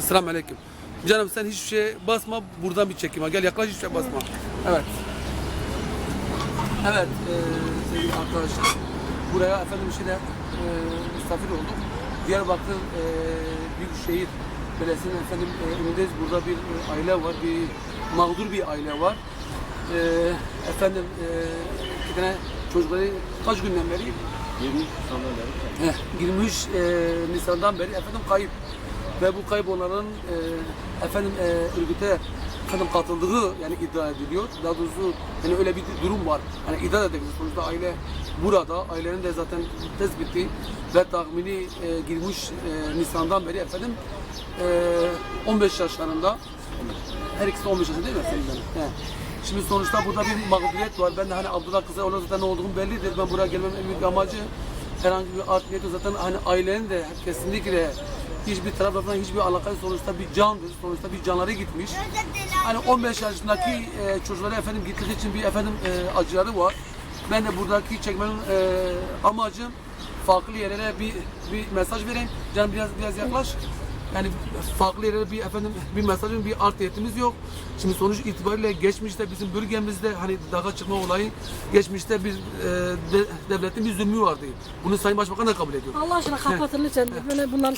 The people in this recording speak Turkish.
Selamun aleyküm. Canım sen hiçbir şey basma buradan bir çekim. Gel yaklaş hiçbir şey basma. Evet. Evet e, sevgili arkadaşlar. Buraya efendim şeyde e, misafir olduk. Diyarbakır e, Büyükşehir Belediyesi'nin efendim e, önündeyiz. Burada bir e, aile var. Bir mağdur bir aile var. E, efendim e, iki tane çocukları kaç günden beri 20 sandalye. Heh, 23 e, Nisan'dan beri efendim kayıp ve bu kayıp olanların e, efendim e, örgüte efendim katıldığı yani iddia ediliyor. Daha doğrusu yani öyle bir durum var. Yani iddia edebiliriz. Sonuçta aile burada. Ailenin de zaten tespiti ve tahmini e, 23 e, Nisan'dan beri efendim e, 15 yaşlarında her ikisi de 15 yaşında değil mi efendim? He. Şimdi sonuçta burada bir mağduriyet var. Ben de hani Abdullah Kızı onun zaten ne olduğum bellidir. Ben buraya gelmemin en büyük amacı herhangi bir art niyeti zaten hani ailenin de kesinlikle hiçbir taraftan hiçbir alakası sonuçta bir candır. Sonuçta bir canları gitmiş. Hani 15 yaşındaki e, çocuklara efendim gittiği için bir efendim e, acıları var. Ben de buradaki çekmenin e, amacım farklı yerlere bir bir mesaj vereyim. Can biraz biraz yaklaş. Yani farklı yerlere bir efendim bir mesajın bir art niyetimiz yok. Şimdi sonuç itibariyle geçmişte bizim bölgemizde hani dağa çıkma olayı geçmişte bir e, de, devletin bir zulmü vardı. Bunu Sayın Başbakan da kabul ediyor. Allah aşkına kapatın lütfen. Böyle bunlar